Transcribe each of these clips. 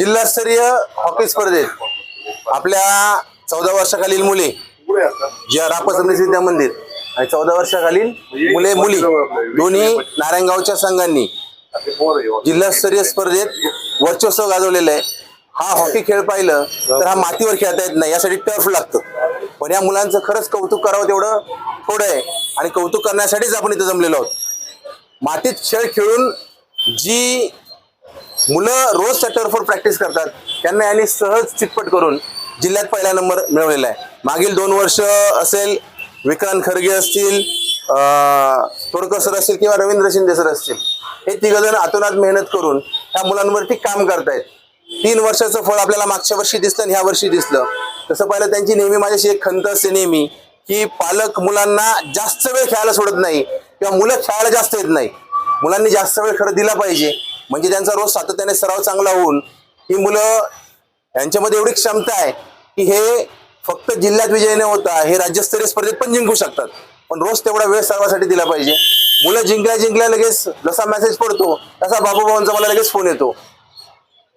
जिल्हास्तरीय हॉकी स्पर्धेत आपल्या चौदा वर्षाखालील मुले ज्या रापसमनेश विद्या मंदिर आणि चौदा वर्षाखालील मुले मुली दोन्ही नारायणगावच्या संघांनी जिल्हास्तरीय स्पर्धेत वर्चस्व गाजवलेलं आहे. हा हॉकी खेळ पाहिलं तर हा मातीवर खेळता येत नाही. यासाठी टर्फ लागतं. पण या मुलांचं खरंच कौतुक करावं तेवढं थोडं आहे. आणि कौतुक करण्यासाठीच आपण इथं जमलेलो आहोत. मातीत खेळ खेळून जी मुलं रोज त्या फोर प्रॅक्टिस करतात. त्यांना यांनी सहज चितपट करून जिल्ह्यात पहिला नंबर मिळवलेला आहे. मागील दोन वर्ष असेल विक्रांत खरगे असतील तोडकर सर असतील किंवा रवींद्र शिंदे सर असतील हे तिघजण आतोनात मेहनत करून ह्या मुलांवरती काम करतायत. तीन वर्षाचं फळ आपल्याला मागच्या वर्षी दिसलं आणि ह्या वर्षी दिसलं. तसं पाहिलं त्यांची नेहमी माझ्याशी एक खंत असते नेहमी की पालक मुलांना जास्त वेळ खेळायला सोडत नाही किंवा मुलं खेळायला जास्त येत नाही. मुलांनी जास्त वेळ खरं दिला पाहिजे. म्हणजे त्यांचा रोज सातत्याने सराव चांगला होऊन ही मुलं यांच्यामध्ये एवढी क्षमता आहे की हे फक्त जिल्ह्यात विजय न होता हे राज्यस्तरीय स्पर्धेत पण जिंकू शकतात. पण रोज तेवढा वेळ सर्वांसाठी दिला पाहिजे. मुलं जिंकल्या जिंकल्या लगेच जसा मेसेज पडतो तसा बाबूभावांचा मला लगेच फोन येतो.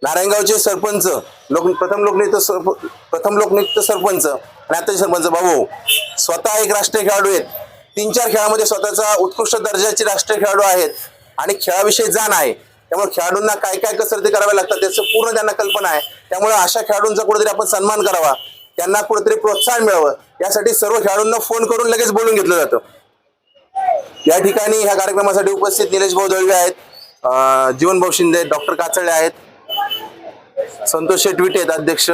नारायणगावचे सरपंच लोक प्रथम लोकनियुक्त सरप प्रथम लोकनियुक्त सरपंच आणि आताचे सरपंच भाऊ. स्वतः एक राष्ट्रीय खेळाडू आहेत. तीन चार खेळामध्ये स्वतःचा उत्कृष्ट दर्जाचे राष्ट्रीय खेळाडू आहेत आणि खेळाविषयी जाण आहे. त्यामुळे खेळाडूंना काय काय कसरती कराव्या लागतात त्याचं पूर्ण त्यांना कल्पना आहे. त्यामुळे अशा खेळाडूंचा कुठेतरी आपण सन्मान करावा. त्यांना कुठेतरी प्रोत्साहन मिळावं. यासाठी सर्व खेळाडूंना फोन करून लगेच बोलून घेतलं जातं. या ठिकाणी ह्या कार्यक्रमासाठी उपस्थित निलेश भाऊ दळवे आहेत. अं, जीवन भाऊ शिंदे डॉक्टर काचळे आहेत. संतोष शेटविटे आहेत अध्यक्ष.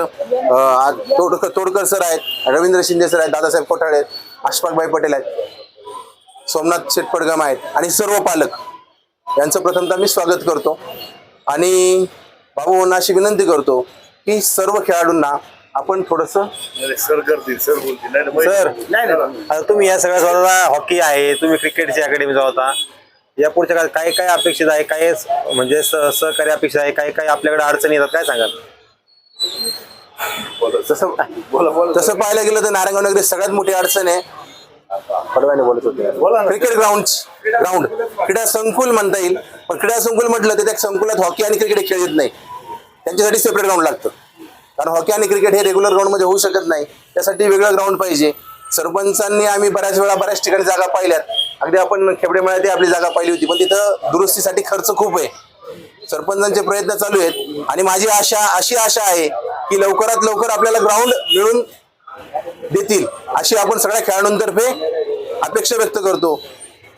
तोडकर तोडकर सर आहेत. रवींद्र शिंदे सर आहेत दादासाहेब कोठाळे आहेत. अशफाकभाई पटेल आहेत. सोमनाथ शेटपडगम आहेत. आणि सर्व पालक. यांचं प्रथमतः मी स्वागत करतो. आणि बाबू अशी विनंती करतो की सर्व खेळाडूंना आपण थोडस सर करतील सर नाही. तुम्ही या सगळ्या स्वतः हॉकी आहे तुम्ही क्रिकेटची अकॅडमीचा होता. या पुढच्या काळात काय काय अपेक्षित आहे काय म्हणजे सहकार्य अपेक्षित आहे काय काय आपल्याकडे अडचणी येतात काय सांगाल? तसं बोला तसं पाहायला गेलं तर नारायणगाव नगरी सगळ्यात मोठी अडचण आहे. पडव्याने बोलत होते. क्रिकेट ग्राउंड ग्राउंड क्रीडा संकुल म्हणता येईल. पण क्रीडा संकुल म्हटलं तर त्या संकुलात हॉकी आणि क्रिकेट खेळ येत नाही. त्यांच्यासाठी सेपरेट ग्राउंड लागतं. कारण हॉकी आणि क्रिकेट हे रेग्युलर ग्राउंडमध्ये होऊ शकत नाही. त्यासाठी वेगळं ग्राउंड पाहिजे. सरपंचांनी आम्ही बऱ्याच वेळा बऱ्याच ठिकाणी जागा पाहिल्यात. अगदी आपण खेपडे मळ्यात आपली जागा पाहिली होती. पण तिथं दुरुस्तीसाठी खर्च खूप आहे. सरपंचांचे प्रयत्न चालू आहेत. आणि माझी आशा अशी आशा आहे की लवकरात लवकर आपल्याला ग्राउंड मिळून देतील अशी आपण सगळ्या खेळाडूंतर्फे अपेक्षा व्यक्त करतो.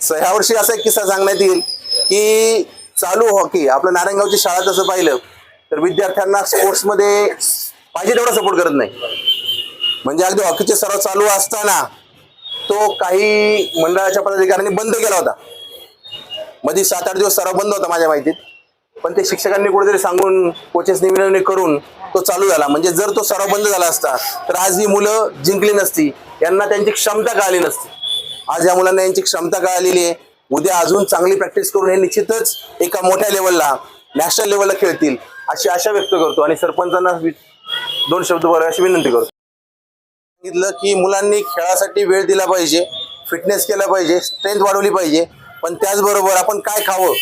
ह्या वर्षी असा एक किस्सा सांगण्यात येईल की चालू हॉकी आपलं नारायणगावची शाळा तसं पाहिलं तर विद्यार्थ्यांना स्पोर्ट्समध्ये पाहिजे तेवढा सपोर्ट करत नाही. म्हणजे अगदी हॉकीचे सराव चालू असताना तो काही मंडळाच्या पदाधिकाऱ्यांनी बंद केला होता. मध्ये सात आठ दिवस सराव बंद होता माझ्या माहितीत. पण ते शिक्षकांनी कुठेतरी सांगून कोचेसनी विनवणी करून तो चालू झाला. म्हणजे जर तो सराव बंद झाला असता तर आज ही मुलं जिंकली नसती. यांना त्यांची क्षमता कळाली नसती. आज या मुलांना यांची क्षमता कळालेली आहे. उद्या अजून चांगली प्रॅक्टिस करून हे निश्चितच एका मोठ्या लेवलला नॅशनल लेवलला खेळतील. अशी आशा व्यक्त करतो आणि सरपंचांना वि- दोन शब्द बोलावे अशी विनंती करतो. सांगितलं की मुलांनी खेळासाठी वेळ दिला पाहिजे फिटनेस केला पाहिजे स्ट्रेंथ वाढवली पाहिजे. पण त्याचबरोबर आपण काय खावं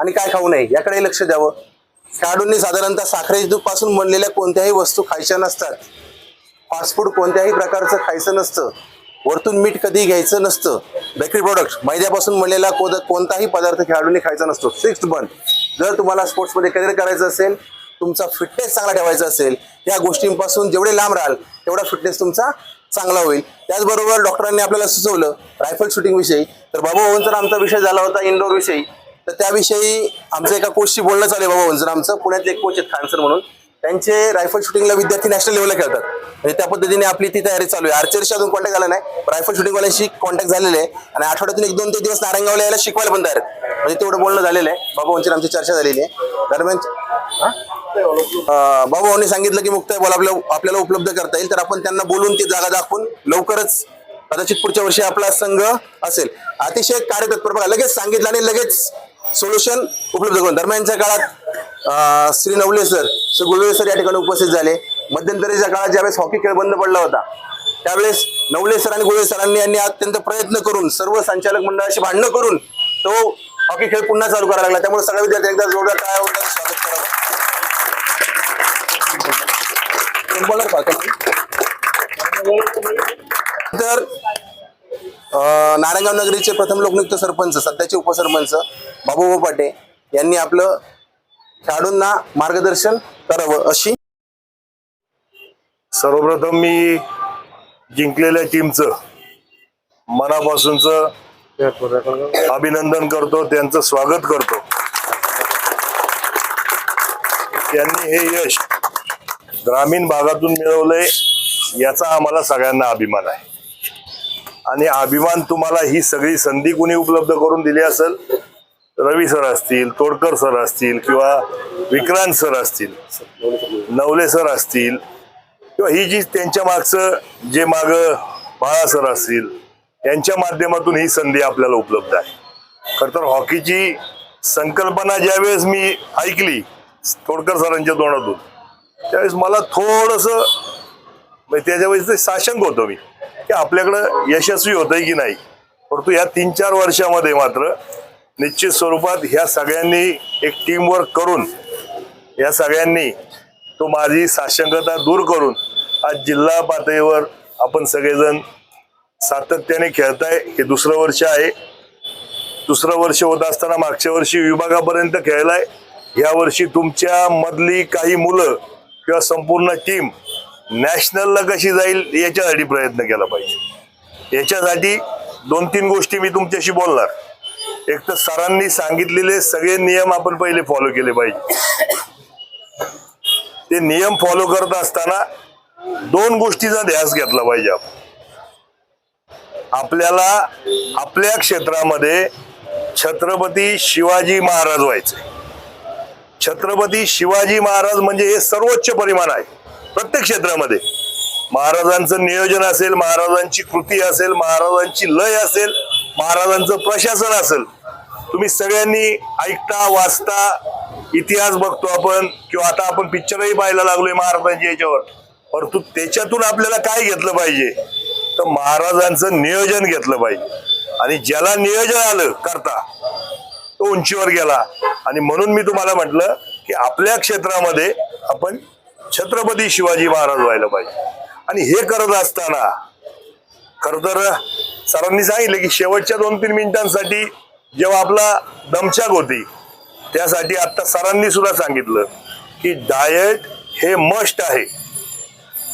आणि काय खाऊ नये याकडे लक्ष द्यावं. खेळाडूंनी साधारणतः साखरे पासून बनलेल्या कोणत्याही वस्तू खायच्या नसतात. फास्ट फूड कोणत्याही प्रकारचं खायचं नसतं. वरतून मीठ कधी घ्यायचं नसतं. बेकरी प्रोडक्ट मैद्यापासून बनलेला कोद कोणताही पदार्थ खेळाडूंनी खायचा नसतो. सिक्स्थ बन जर तुम्हाला स्पोर्ट्समध्ये करिअर करायचं असेल तुमचा फिटनेस चांगला ठेवायचा असेल या गोष्टींपासून जेवढे लांब राहाल तेवढा फिटनेस तुमचा चांगला होईल. त्याचबरोबर डॉक्टरांनी आपल्याला सुचवलं रायफल शूटिंगविषयी तर बाबा ओवनचा आमचा विषय झाला होता इंडोर विषयी. तर त्याविषयी आमचं एका कोचशी बोलणं चालू आहे बाबा ओवनचं आमचं. पुण्यात एक कोच आहेत खान सर म्हणून. त्यांचे रायफल शूटिंगला विद्यार्थी नॅशनल लेवलला खेळतात. म्हणजे त्या पद्धतीने आपली ती तयारी चालू आहे. आर्चरीशी अजून कॉन्टॅक्ट झाला नाही रायफल शूटिंगवाल्यांशी कॉन्टॅक्ट झालेले आहे. आणि आठवड्यातून एक दोन ते दिवस नारंगावला यायला शिकवायला पण तयार आहेत. म्हणजे तेवढं बोलणं झालेलं आहे. बाबा वंचर आमची चर्चा झालेली आहे. दरम्यान बाबा भाऊनी सांगितलं की मुक्त बॉल आपल्या आपल्याला उपलब्ध करता येईल. तर आपण त्यांना बोलून ती जागा दाखवून लवकरच कदाचित पुढच्या वर्षी आपला संघ असेल. अतिशय कार्यतत्पर बघा. लगेच सांगितलं आणि लगेच सोल्युशन उपलब्ध करून. दरम्यानच्या काळात श्री नवले सर श्री गुळवे सर या ठिकाणी उपस्थित झाले. मध्यंतरीच्या काळात ज्यावेळेस हॉकी खेळ बंद पडला होता त्यावेळेस नवले सर आणि गुळवे सरांनी यांनी अत्यंत प्रयत्न करून सर्व संचालक मंडळाशी भांडणं करून तो हॉकी खेळ पुन्हा चालू करायला लागला. त्यामुळे सगळ्या विद्यार्थी एकदा जोरदार काय स्वागत करावं तर नारायणगाव नगरीचे प्रथम लोकनियुक्त सरपंच सध्याचे उपसरपंच बाबूभाऊ पाटे यांनी आपलं खेळाडूंना मार्गदर्शन करावं अशी सर्वप्रथम मी जिंकलेल्या टीमचं मनापासूनच अभिनंदन करतो त्यांचं स्वागत करतो. त्यांनी हे यश ग्रामीण भागातून मिळवलंय याचा आम्हाला सगळ्यांना अभिमान आहे. आणि अभिमान तुम्हाला ही सगळी संधी कुणी उपलब्ध करून दिली असेल? रवी सर असतील तोडकर सर असतील किंवा विक्रांत सर असतील नवले सर असतील किंवा ही जी त्यांच्या मागचं जे माग बाळा सर असतील यांच्या माध्यमातून ही संधी आपल्याला उपलब्ध आहे. खर तर हॉकीची संकल्पना ज्यावेळेस मी ऐकली तोडकर सरांच्या तोंडातून त्यावेळेस मला थोडस म्हणजे त्याच्यावेळेस ते साशंक होतो मी. की आपल्याकडं यशस्वी होतंय की नाही? परंतु या तीन चार वर्षामध्ये मात्र निश्चित स्वरूपात ह्या सगळ्यांनी एक टीम वर्क करून या सगळ्यांनी तो माझी साशंकता दूर करून आज जिल्हा पातळीवर आपण सगळेजण सातत्याने खेळताय हे दुसरं वर्ष आहे. दुसरं वर्ष होत असताना मागच्या वर्षी विभागापर्यंत खेळलाय. या वर्षी तुमच्या मधली काही मुलं किंवा संपूर्ण टीम नॅशनलला कशी जाईल याच्यासाठी प्रयत्न केला पाहिजे. याच्यासाठी दोन तीन गोष्टी मी तुमच्याशी बोलणार. एक तर सरांनी सांगितलेले सगळे नियम आपण पहिले फॉलो केले पाहिजे. ते नियम फॉलो करत असताना दोन गोष्टीचा ध्यास घेतला पाहिजे आपण. आपल्याला आपल्या क्षेत्रामध्ये छत्रपती शिवाजी महाराज व्हायचे. छत्रपती शिवाजी महाराज म्हणजे हे सर्वोच्च परिमाण आहे. प्रत्येक क्षेत्रामध्ये. महाराजांचं नियोजन असेल महाराजांची कृती असेल महाराजांची लय असेल महाराजांचं प्रशासन असेल. तुम्ही सगळ्यांनी ऐकता वाचता इतिहास बघतो आपण किंवा आता आपण पिक्चरही पाहायला लागलोय महाराजांच्या याच्यावर. परंतु त्याच्यातून आपल्याला काय घेतलं पाहिजे? तर महाराजांचं नियोजन घेतलं पाहिजे. आणि ज्याला नियोजन आलं करता तो उंचीवर गेला. आणि म्हणून मी तुम्हाला म्हटलं की आपल्या क्षेत्रामध्ये आपण छत्रपती शिवाजी महाराज व्हायला पाहिजे. आणि हे करत असताना खर तर सरांनी सांगितलं की शेवटच्या दोन तीन मिनिटांसाठी जेव्हा आपला दमछाक होती त्यासाठी आता सरांनी सुद्धा सांगितलं की डाएट हे मस्ट आहे.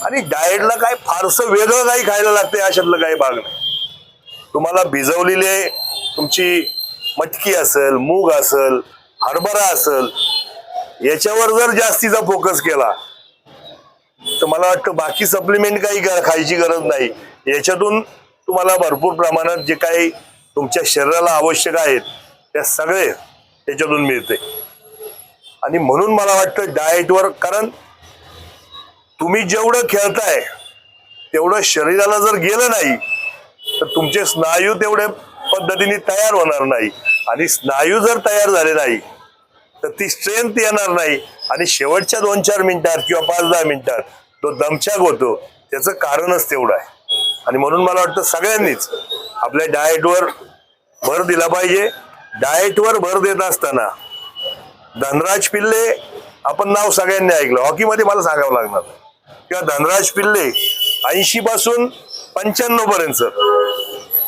आणि डाएटला काय फारसं वेगळं काही खायला लागतं अशातलं काही भाग नाही. तुम्हाला भिजवलेले तुमची मटकी असेल मूग असेल हरभरा असेल याच्यावर जर जास्तीचा फोकस केला तर मला वाटतं बाकी सप्लिमेंट काही खायची गरज नाही. याच्यातून तुम्हाला भरपूर प्रमाणात जे काही तुमच्या शरीराला आवश्यक आहेत त्या सगळे त्याच्यातून मिळते. आणि म्हणून मला वाटतं डाएटवर कारण तुम्ही जेवढं खेळताय तेवढं शरीराला जर गेलं नाही तर तुमचे स्नायू तेवढ्या पद्धतीने तयार होणार नाही. आणि स्नायू जर तयार झाले नाही तर ती स्ट्रेंथ येणार नाही. आणि शेवटच्या दोन चार मिनिटात किंवा पाच दहा मिनिटात तो दमछाक होतो. त्याचं कारणच तेवढं आहे. आणि म्हणून मला वाटतं सगळ्यांनीच आपल्या डाएटवर भर दिला पाहिजे. डाएटवर भर देत असताना धनराज पिल्ले आपण नाव सगळ्यांनी ऐकलं. हॉकीमध्ये मला सांगावं लागणार. किंवा धनराज पिल्ले ऐंशी पासून पंच्याण्णव पर्यंत.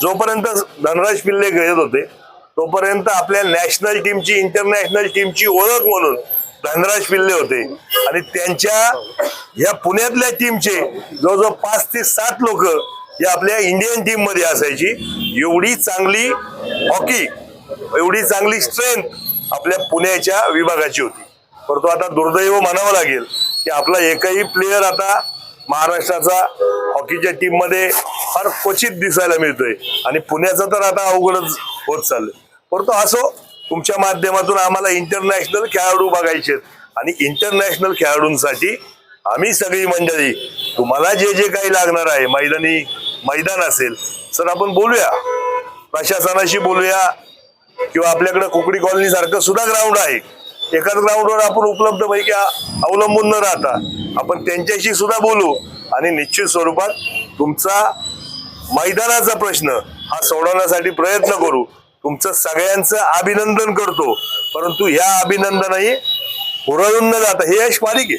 जोपर्यंत धनराज पिल्ले खेळत होते तोपर्यंत आपल्या नॅशनल टीमची इंटरनॅशनल टीमची ओळख म्हणून धनराज पिल्ले होते. आणि त्यांच्या या पुण्यातल्या टीमचे जवळजवळ पाच ते सात लोक या आपल्या इंडियन टीममध्ये असायची. एवढी चांगली हॉकी एवढी चांगली स्ट्रेंथ आपल्या पुण्याच्या विभागाची होती. परंतु आता दुर्दैव म्हणावं लागेल की आपला एकही प्लेयर आता महाराष्ट्राचा हॉकीच्या टीममध्ये फार क्वचित दिसायला मिळतोय. आणि पुण्याचं तर आता अवघडच होत चाललं परंतु असो तुमच्या माध्यमातून आम्हाला इंटरनॅशनल खेळाडू बघायचे आणि इंटरनॅशनल खेळाडूंसाठी आम्ही सगळी मंडळी तुम्हाला जे जे काही लागणार आहे मैदानी मैदान असेल सर आपण बोलूया. प्रशासनाशी बोलूया. किंवा आपल्याकडे कुकडी कॉलनी सारखं सुद्धा ग्राउंड आहे. एकाच ग्राउंडवर आपण उपलब्ध पैकी अवलंबून न राहता आपण त्यांच्याशी सुद्धा बोलू. आणि निश्चित स्वरूपात तुमचा मैदानाचा प्रश्न हा सोडवण्यासाठी प्रयत्न करू. तुमचं सगळ्यांचं अभिनंदन करतो. परंतु ह्या अभिनंदनही हुरळून न जाता. हे यश मालिक आहे.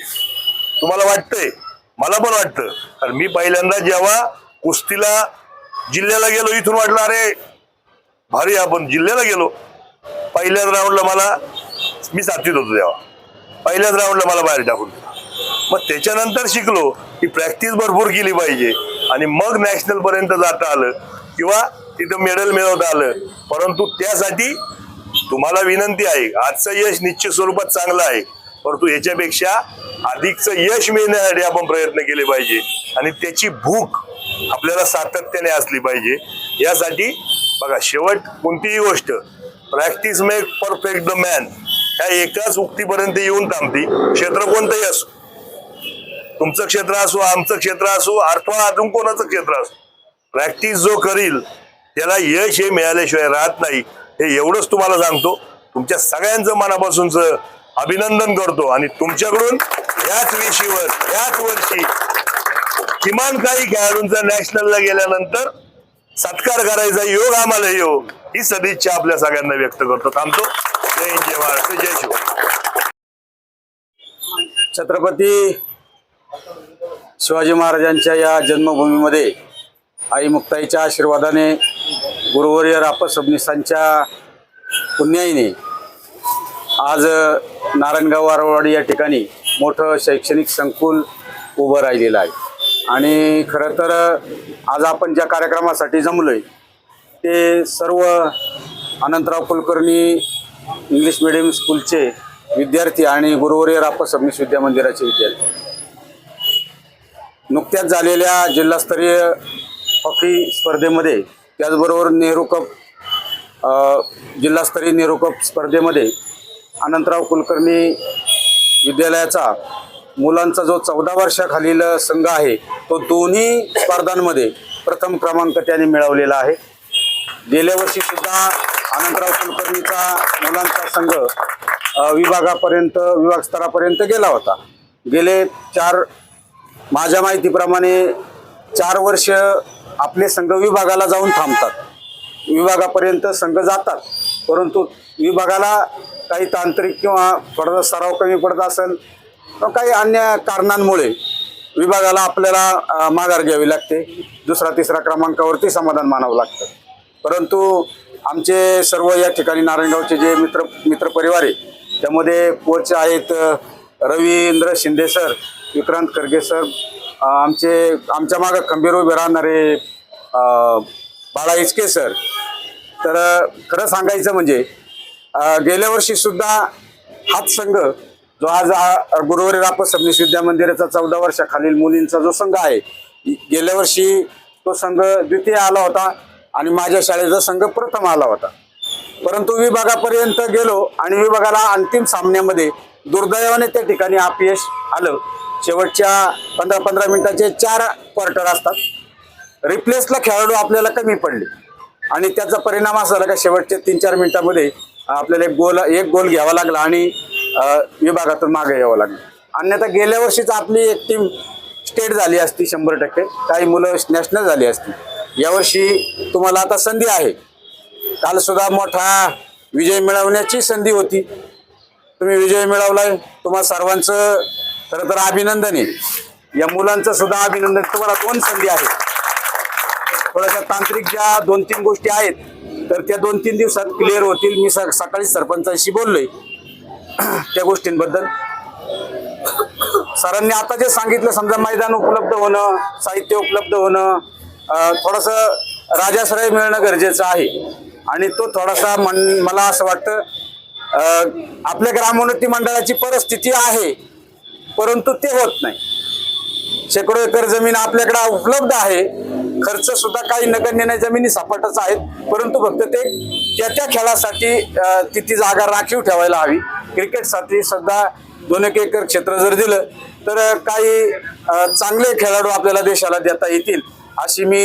तुम्हाला वाटतंय. मला पण वाटतं. कारण मी पहिल्यांदा जेव्हा कुस्तीला जिल्ह्याला गेलो इथून वाटलं अरे भारी आपण जिल्ह्याला गेलो. पहिल्याच राऊंडला मला मी सातवीत होतो तेव्हा. पहिल्याच राऊंडला मला बाहेर टाकून मग त्याच्यानंतर शिकलो की प्रॅक्टिस भरपूर केली पाहिजे. आणि मग नॅशनलपर्यंत जाता आलं किंवा तिथं मेडल मिळवता आलं. परंतु त्यासाठी तुम्हाला विनंती आहे आजचं यश निश्चित स्वरूपात चांगलं आहे. परंतु याच्यापेक्षा अधिकचं यश मिळण्यासाठी आपण प्रयत्न केले पाहिजे. आणि त्याची भूक आपल्याला सातत्याने असली पाहिजे. यासाठी बघा शेवट कोणतीही गोष्ट practice make perfect the man ह्या एकाच उक्तीपर्यंत येऊन थांबती. क्षेत्र कोणतंही असो. तुमचं क्षेत्र असो आमचं क्षेत्र असो अथवा अजून कोणाचं क्षेत्र असो. प्रॅक्टिस जो करील त्याला यश हे मिळाल्याशिवाय राहत नाही. हे एवढंच तुम्हाला सांगतो. तुमच्या सगळ्यांचं मनापासूनच अभिनंदन करतो आणि तुमच्याकडून याच विषयीवर याच वर्षी किमान काही खेळाडूंचा नॅशनलला गेल्यानंतर सत्कार करायचा योग आम्हाला योग. ही सदिच्छा आपल्या सगळ्यांना व्यक्त करतो. थांबतो. जय जय महाराष्ट्र जय शिव छत्रपती शिवाजी महाराजांच्या या जन्मभूमीमध्ये आई मुक्ताईच्या आशीर्वादाने गुरुवर्य रापत सबनिसांच्या पुण्याईने आज नारायणगाव वारवाडी या ठिकाणी मोठं शैक्षणिक संकुल उभं राहिलेलं आहे. आणि खरं तर आज आपण ज्या कार्यक्रमासाठी जमलो आहे ते सर्व अनंतराव कुलकर्णी इंग्लिश मिडियम स्कूलचे विद्यार्थी आणि गुरुवर्य रापत सबनीस विद्या मंदिराचे विद्यार्थी. नुकत्याच झालेल्या जिल्हास्तरीय हॉकी स्पर्धेमध्ये त्याचबरोबर नेहरू कप जिल्हास्तरीय नेहरू कप स्पर्धेमध्ये अनंतराव कुलकर्णी विद्यालयाचा मुलांचा जो चौदा वर्षाखालील संघ आहे तो दोन्ही स्पर्धांमध्ये प्रथम क्रमांक त्याने मिळवलेला आहे. गेल्या वर्षीसुद्धा अनंतराव कुलकर्णीचा मुलांचा संघ विभागापर्यंत विभाग स्तरापर्यंत गेला होता. गेले चार माझ्या माहितीप्रमाणे चार वर्ष आपले संघ विभागाला जाऊन थांबतात. विभागापर्यंत संघ जातात. परंतु विभागाला काही तांत्रिक किंवा थोडासा सराव कमी पडत असेल किंवा काही अन्य कारणांमुळे विभागाला आपल्याला माघार घ्यावी लागते. दुसरा तिसरा क्रमांकावरती समाधान मानावं लागतं. परंतु आमचे सर्व या ठिकाणी नारायणगावचे जे मित्र मित्रपरिवार आहे त्यामध्ये कोच आहेत रवींद्र शिंदे सर विक्रांत खरगे सर आमचे आमच्या मागं खंबीर उभे राहणारे बाळा इचके सर. तर खरं सांगायचं म्हणजे गेल्या वर्षीसुद्धा हाच संघ जो आज गुरुवारी राप सबनीस विद्या मंदिराचा चौदा वर्षाखालील मुलींचा जो संघ आहे गेल्या वर्षी तो संघ द्वितीय आला होता आणि माझ्या शाळेचा संघ प्रथम आला होता. परंतु विभागापर्यंत गेलो आणि विभागाला अंतिम सामन्यामध्ये दुर्दैवाने त्या ठिकाणी अपयश आलं. शेवटच्या पंधरा पंधरा मिनिटाचे चार क्वार्टर असतात. रिप्लेसला खेळाडू आपल्याला कमी पडले. आणि त्याचा परिणाम असा झाला का शेवटच्या तीन चार मिनिटामध्ये आपल्याला एक गोल एक गोल घ्यावा लागला आणि विभागातून मागे यावं लागलं. अन्यथा गेल्या वर्षीच आपली एक टीम स्टेट झाली असती शंभर टक्के. काही मुलं नॅशनल झाली असती. यावर्षी तुम्हाला आता संधी आहे. कालसुद्धा मोठा विजय मिळवण्याची संधी होती. तुम्ही विजय मिळवलाय. तुम्हा सर्वांचं खरं तर अभिनंदन. आहे या मुलांचं सुद्धा अभिनंदन. तुम्हाला दोन संधी आहेत. थोड्याशा तांत्रिक ज्या दोन तीन गोष्टी आहेत तर त्या दोन तीन दिवसात क्लिअर होतील. मी स- सकाळी सरपंचाशी बोललोय त्या गोष्टींबद्दल. सरांनी आता जे सांगितलं समजा मैदान उपलब्ध होणं साहित्य उपलब्ध होणं थोडंसं राजाश्रय मिळणं गरजेचं आहे. आणि तो थोडासा मन मला असं वाटतं आपल्या ग्रामोन्नती मंडळाची परिस्थिती आहे. परंतु ते होत नाही. शेकडो एकर जमीन आपल्याकडे उपलब्ध आहे. खर्च सुद्धा काही नगण्य नाही जमिनी सपाटच आहेत. परंतु फक्त ते त्या त्या खेळासाठी अं, जागा राखीव ठेवायला हवी. क्रिकेटसाठी सुद्धा दोन एक एकर क्षेत्र जर दिलं तर काही चांगले खेळाडू आपल्याला देशाला देता येतील अशी मी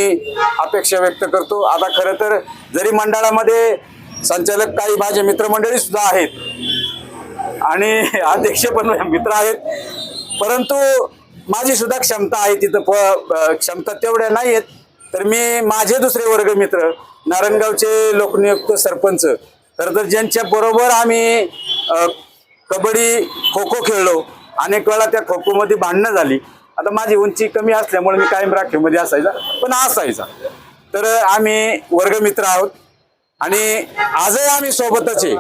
अपेक्षा व्यक्त करतो. आता खरं तर जरी मंडळामध्ये संचालक काही माझे मित्रमंडळी सुद्धा आहेत आणि अध्यक्ष पण मित्र आहेत. परंतु माझी सुद्धा क्षमता आहे तिथं प क्षमता तेवढ्या नाही आहेत. तर मी माझे दुसरे वर्ग मित्र नारायणगावचे लोकनियुक्त सरपंच तर तर ज्यांच्या बरोबर आम्ही कबड्डी खो खो खेळलो. अनेक वेळा त्या खो खोमध्ये भांडणं झाली. आता माझी उंची कमी असल्यामुळे मी कायम राखीवमध्ये असायचा पण असायचा. तर आम्ही वर्गमित्र आहोत. आणि आजही आम्ही सोबतच आहे.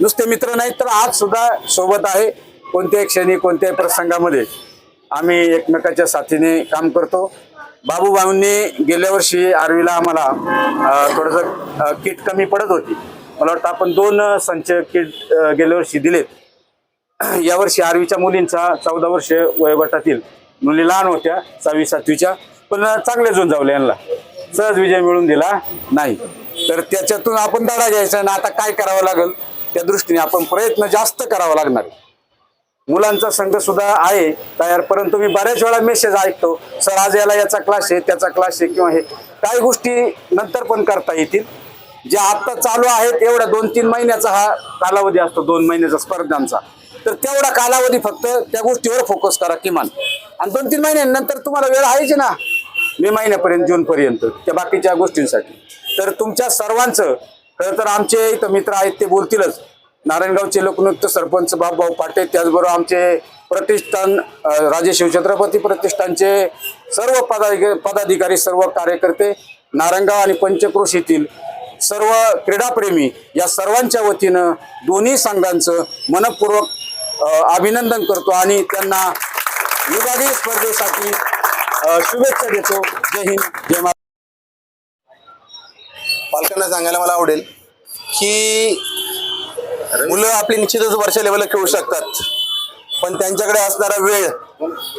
नुसते मित्र नाहीत तर आज सुद्धा सोबत आहे. कोणत्याही क्षणी कोणत्याही प्रसंगामध्ये आम्ही एकमेकाच्या साथीने काम करतो. बाबूबाऊंनी गेल्या वर्षी आरवीला आम्हाला थोडंसं किट कमी पडत होती. मला वाटतं आपण दोन संच किट गेल्या वर्षी दिलेत. यावर्षी आरवीच्या मुलींचा चौदा वर्ष वयोगटातील मुली लहान होत्या सहावी सातवीच्या पण चांगले झुंजावले यांना. सहज विजय मिळून दिला नाही. तर त्याच्यातून आपण धडा घ्यायचा आणि आता काय करावं लागेल? त्या दृष्टीने आपण प्रयत्न जास्त करावा लागणार मुलांचा संघ सुद्धा आहे तयार परंतु मी बऱ्याच वेळा मेसेज ऐकतो सर आज याला याचा क्लास आहे त्याचा क्लास आहे किंवा हे. काही गोष्टी नंतर पण करता येतील. जे आता चालू आहेत एवढ्या दोन तीन महिन्याचा हा कालावधी असतो दोन महिन्याचा स्पर्धांचा. तर तेवढा कालावधी फक्त त्या गोष्टीवर फोकस करा किमान. आणि दोन तीन महिन्यानंतर तुम्हाला वेळ आहेच ना. मे महिन्यापर्यंत जूनपर्यंत त्या बाकीच्या गोष्टींसाठी. तर तुमच्या सर्वांचं खरं तर आमचे इथं मित्र आहेत ते बोलतीलच. नारायणगावचे लोकनियुक्त सरपंच बाबभाऊ पाटे त्याचबरोबर आमचे प्रतिष्ठान राजे शिवछत्रपती प्रतिष्ठानचे सर्व पदाधिकारी पदाधिकारी सर्व कार्यकर्ते नारायणगाव आणि पंचक्रोशीतील सर्व क्रीडाप्रेमी या सर्वांच्या वतीनं दोन्ही संघांचं मनपूर्वक अभिनंदन करतो आणि त्यांना विभागीय स्पर्धेसाठी शुभेच्छा देतो. जय हिंद जय पालकांना सांगायला मला आवडेल की मुलं आपली निश्चितच वर्षा लेवलला खेळू शकतात. पण त्यांच्याकडे असणारा वेळ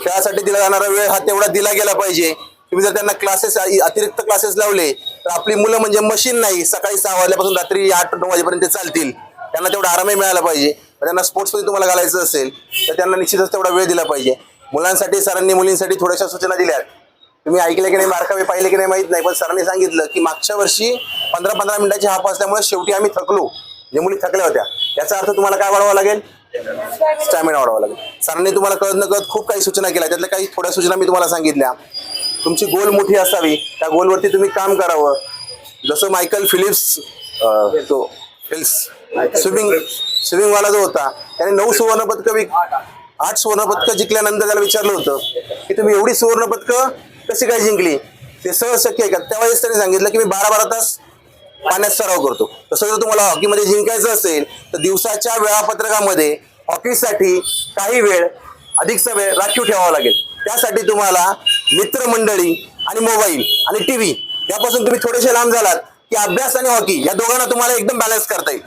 खेळासाठी दिला जाणारा वेळ हा तेवढा दिला गेला पाहिजे. तुम्ही जर त्यांना क्लासेस अतिरिक्त क्लासेस लावले तर आपली मुलं म्हणजे मशीन नाही. सकाळी सहा वाजल्यापासून रात्री आठ नऊ वाजेपर्यंत चालतील. त्यांना तेवढा आरामही मिळाला पाहिजे. त्यांना स्पोर्ट्समध्ये तुम्हाला घालायचं असेल तर त्यांना निश्चितच तेवढा वेळ दिला पाहिजे. मुलांसाठी सरांनी मुलींसाठी थोड्याशा सूचना दिल्या तुम्ही ऐकले की नाही बारकावे पाहिले की नाही माहीत नाही पण सरांनी सांगितलं की मागच्या वर्षी पंधरा पंधरा मिनिटाची हाफ असल्यामुळे शेवटी आम्ही थकलो. जे मुली थकल्या होत्या. याचा अर्थ तुम्हाला काय वाढवावा लागेल? स्टॅमिना वाढवावा लागेल. सरांनी तुम्हाला कळत न कळत खूप काही सूचना केल्या. त्यातल्या काही थोड्या सूचना मी तुम्हाला सांगितल्या. तुमची गोल मोठी असावी. त्या गोलवरती तुम्ही काम करावं. जसं मायकल फिलिप्स तो फिल्स स्विमिंग स्विमिंगवाला जो होता त्याने नऊ सुवर्ण पदकं आठ सुवर्ण पदकं जिंकल्यानंतर त्याला विचारलं होतं की तुम्ही एवढी सुवर्ण पदकं कशी काय जिंकली? ते सहज शक्य आहे का? त्यावेळेस त्याने सांगितलं की मी बारा बारा तास पाण्यात सराव करतो. तसं जर तुम्हाला हॉकीमध्ये जिंकायचं असेल तर दिवसाच्या वेळापत्रकामध्ये हॉकीसाठी काही वेळ अधिकचा वेळ राखीव ठेवावा लागेल. त्यासाठी तुम्हाला मित्रमंडळी आणि मोबाईल आणि टी व्ही यापासून तुम्ही थोडेसे लांब झालात की अभ्यास आणि हॉकी या दोघांना तुम्हाला एकदम बॅलन्स करता येईल.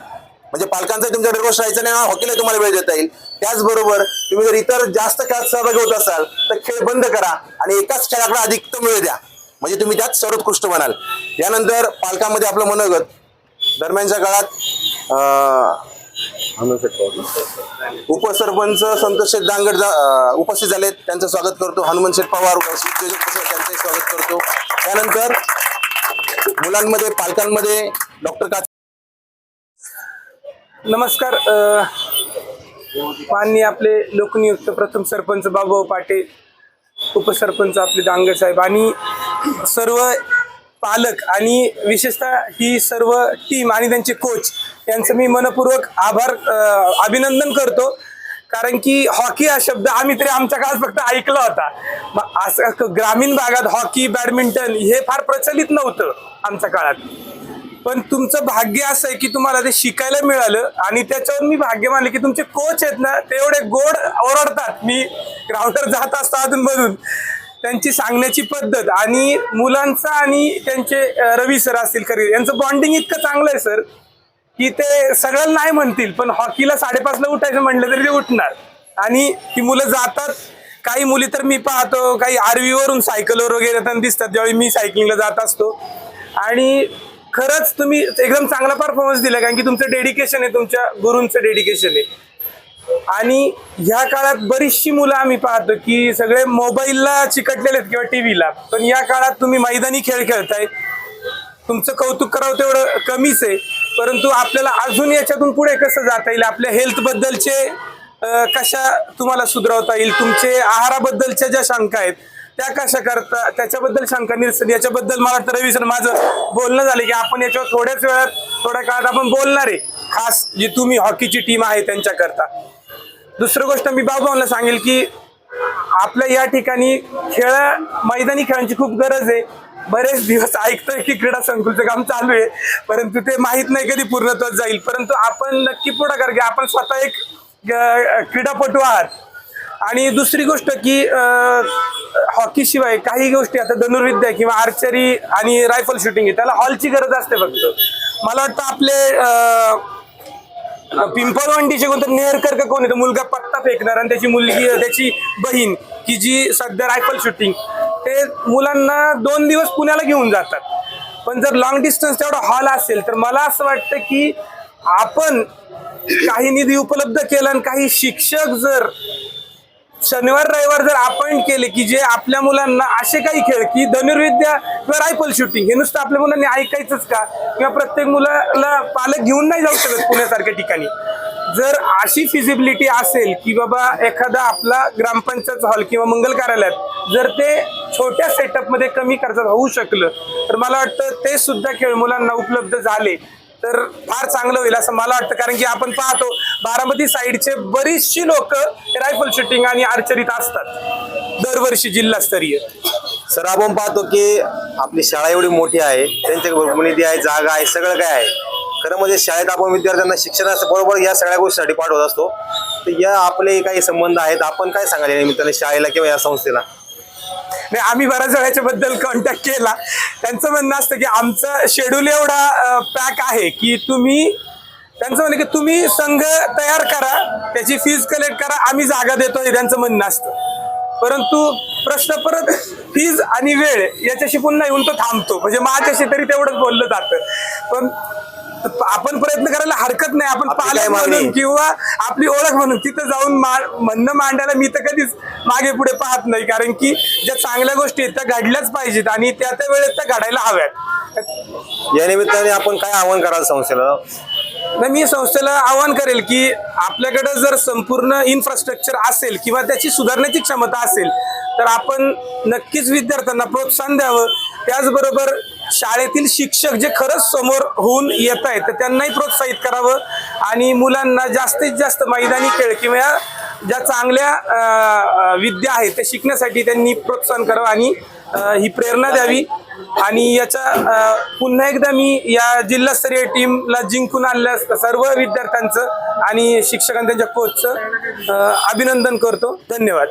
म्हणजे पालकांचा तुमच्या रोज राहायचं नाही हॉकीला तुम्हाला वेळ देता येईल. त्याचबरोबर तुम्ही जर इतर जास्त खेळात सहभागी होत असाल तर खेळ बंद करा आणि एकाच खेळाकडे अधिकतम वेळ द्या. म्हणजे तुम्ही त्यात सर्वोत्कृष्ट बनाल. यानंतर पालकांमध्ये आपलं मनोगत. दरम्यानच्या काळात उपसरपंच संतोष शेठ दांगड उपस्थित झालेत. त्यांचं स्वागत करतो. हनुमान शेठ पवार त्यांचंही स्वागत करतो. त्यानंतर मुलांमध्ये पालकांमध्ये डॉक्टर का नमस्कार माननीय आपले लोकनियुक्त प्रथम सरपंच बाबूभाऊ पाटे उपसरपंच आपले दांगड साहेब आणि सर्व पालक आणि विशेषतः ही सर्व टीम आणि त्यांचे कोच यांचं मी मनपूर्वक आभार अभिनंदन करतो. कारण की हॉकी हा शब्द आम्ही तरी आमच्या काळात फक्त ऐकला होता. मग असं ग्रामीण भागात हॉकी बॅडमिंटन हे फार प्रचलित नव्हतं आमच्या काळात. पण तुमचं भाग्य असं आहे की तुम्हाला ते शिकायला मिळालं आणि त्याच्यावर मी भाग्य मानले की तुमचे कोच आहेत ना ते एवढे गोड ओरडतात. मी ग्राउंडवर जात असतो अजूनमधून त्यांची सांगण्याची पद्धत आणि मुलांचा आणि त्यांचे रवी सर असतील करी यांचं बॉन्डिंग इतकं चांगलं आहे सर की ते सगळ्यांना नाही म्हणतील पण हॉकीला साडेपाचला उठायचं म्हटलं तरी ते उठणार. आणि ती मुलं जातात. काही मुली तर मी पाहतो काही आरवीवरून सायकलवर वगैरे येताना दिसतात ज्यावेळी मी सायकलिंगला जात असतो. आणि खरंच तुम्ही एकदम चांगला परफॉर्मन्स दिला कारण की तुमचं डेडिकेशन आहे तुमच्या गुरूंचं डेडिकेशन आहे. आणि ह्या काळात बरीचशी मुलं आम्ही पाहतो की सगळे मोबाईलला चिकटलेले आहेत किंवा टी व्हीला पण या काळात तुम्ही मैदानी खेळ खेळताय. तुमचं कौतुक करावं तेवढं कमीच आहे. परंतु आपल्याला अजून याच्यातून पुढे कसं जाता येईल? आपल्या हेल्थबद्दलचे कशा तुम्हाला सुधारवता येईल? तुमचे आहाराबद्दलच्या ज्या शंका आहेत त्या कशा करता? त्याच्याबद्दल शंका निरसन याच्याबद्दल मला वाटतं रवी सर माझं बोलणं झालं की आपण याच्यावर थोड्याच वेळात थोड्या काळात आपण बोलणार आहे. खास जी तुम्ही हॉकीची टीम आहे त्यांच्याकरता. दुसरं गोष्ट मी बाबांना सांगेल की आपल्या या ठिकाणी खेळ मैदानी खेळांची खूप गरज आहे. बरेच दिवस ऐकतोय की क्रीडा संकुलचं काम चालू आहे परंतु ते माहीत नाही कधी पूर्णत्वात जाईल. परंतु आपण नक्की पुढाकार घ्या. आपण स्वतः एक क्रीडापटू आहात. आणि दुसरी गोष्ट की हॉकी शिवाय काही गोष्टी आता धनुर्विद्या किंवा आर्चरी आणि रायफल शूटिंग आहे त्याला हॉलची गरज असते फक्त. मला वाटतं आपले पिंपळवंडीचे कोणतं नेहरकर का कोण आहे मुलगा पत्ता फेकणार आणि त्याची मुलगी त्याची बहीण की जी सध्या रायफल शूटिंग ते मुलांना दोन दिवस पुण्याला घेऊन जातात. पण जर लॉंग डिस्टन्स तेवढा हॉल असेल तर मला असं वाटतं की आपण काही निधी उपलब्ध केला आणि काही शिक्षक जर शनिवार रविवार जर अपॉइंट केले की जे आपल्या मुलांना असे काही खेळ की धनुर्विद्या किंवा रायफल शूटिंग हे नुसतं आपल्या मुलांनी ऐकायचंच का? किंवा प्रत्येक मुलाला पालक घेऊन नाही जाऊ शकत पुण्यासारख्या ठिकाणी. जर अशी फिजिबिलिटी असेल की बाबा एखादा आपला ग्रामपंचायत हॉल किंवा मंगल कार्यालयात जर ते छोट्या सेटअपमध्ये कमी खर्चात होऊ शकलं तर मला वाटतं ते सुद्धा खेळ मुलांना उपलब्ध झाले. तर फार चांगलं होईल असं मला वाटतं कारण की आपण पाहतो बारामती साईडचे बरीचशी लोक रायफल शूटिंग आणि आर्चरीत असतात. दरवर्षी जिल्हास्तरीय. सर आपण पाहतो की आपली शाळा एवढी मोठी आहे त्यांच्या भरपूर निधी आहे जागा आहे सगळं काय आहे. खरं म्हणजे शाळेत आपण विद्यार्थ्यांना शिक्षणाचं बरोबर या सगळ्या गोष्टीसाठी पाठवत असतो. तर या आपले काही संबंध आहेत आपण काय सांगायला निमित्ताने शाळेला किंवा या संस्थेला? नाही आम्ही बऱ्याच वेळा याच्याबद्दल कॉन्टॅक्ट केला. त्यांचं म्हणणं असतं की आमचं शेड्यूल एवढा पॅक आहे की तुम्ही त्यांचं म्हणणं की तुम्ही संघ तयार करा त्याची फीज कलेक्ट करा आम्ही जागा देतो हे त्यांचं म्हणणं असतं. परंतु प्रश्न परत फीज आणि वेळ याच्याशी पुन्हा येऊन तो थांबतो. म्हणजे माझ्याशी तरी तेवढंच बोललं जातं. पण आपण प्रयत्न करायला हरकत नाही. आपण पालक म्हणून? किंवा आपली ओळख म्हणून. तिथं जाऊन म्हणणं मांडायला मी तर कधीच मागे पुढे पाहत नाही. कारण की ज्या चांगल्या गोष्टी आहेत त्या घडल्याच पाहिजेत आणि त्या त्या वेळेत त्या घडायला हव्यात. या निमित्ताने आपण काय आव्हान कराल संस्थेला? नाही मी संस्थेला आवाहन करेल की आपल्याकडे जर संपूर्ण इन्फ्रास्ट्रक्चर असेल किंवा त्याची सुधारण्याची क्षमता असेल तर आपण नक्कीच विद्यार्थ्यांना प्रोत्साहन द्यावं. त्याचबरोबर शाळेतील शिक्षक जे खरंच समोर होऊन येत आहेत तर त्यांनाही प्रोत्साहित करावं आणि मुलांना जास्तीत जास्त मैदानी खेळ किंवा ज्या चांगल्या विद्या आहेत त्या शिकण्यासाठी त्यांनी प्रोत्साहन करावं आणि ही प्रेरणा द्यावी. आणि याच्या पुन्हा एकदा मी या जिल्हास्तरीय टीमला जिंकून आणल्या सर्व विद्यार्थ्यांचं आणि शिक्षकां त्यांच्या कोचचं अभिनंदन करतो. धन्यवाद.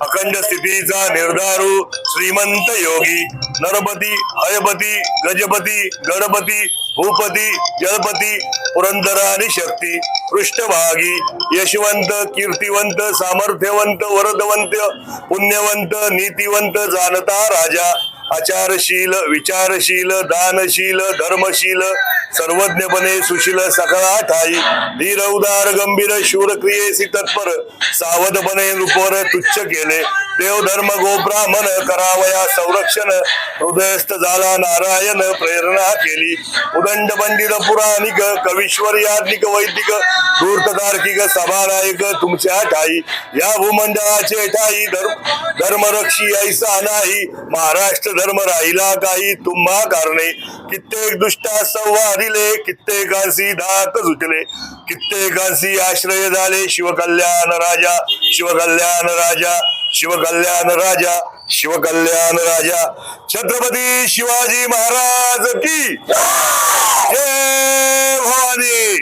अखंड स्थितीचा निर्धारू श्रीमंत योगी. नरपती हयपती गजपती गणपती भूपती जलपती पुरंदर आणि शक्ती. पृष्ठभागी यशवंत कीर्तिवंत सामर्थ्यवंत वरदवंत पुण्यवंत नीतिवंत जाणता राजा. आचारशील विचारशील दानशील धर्मशील सर्वज्ञपणे सुशील सकळा ठाई धीर उदार गंभीर शूर क्रियेसी तत्पर सावधपणे नृपर तुच्छ केले. देव धर्म गोब्राह्मण करावया संरक्षण हृदयस्थ झाला नारायण प्रेरणा केली. उदंड पंडित पुराणिक कविश्वर याज्ञिक वैदिक धूर्त तार्किक सभानायक तुमच्या ठाई. या भूमंडळाचे ठाई धर्म धर्मरक्षी ऐसा नाही. महाराष्ट्र धर्म राहिला काही तुम्हा कारणे. कित्येक दुष्टा संवादिले कित्येकांशी धाक झुटले कित्येकांशी आश्रय झाले शिवकल्याण राजा शिवकल्याण राजा शिवकल्याण राजा शिवकल्याण राजा. छत्रपती शिवाजी महाराज की जय भवानी.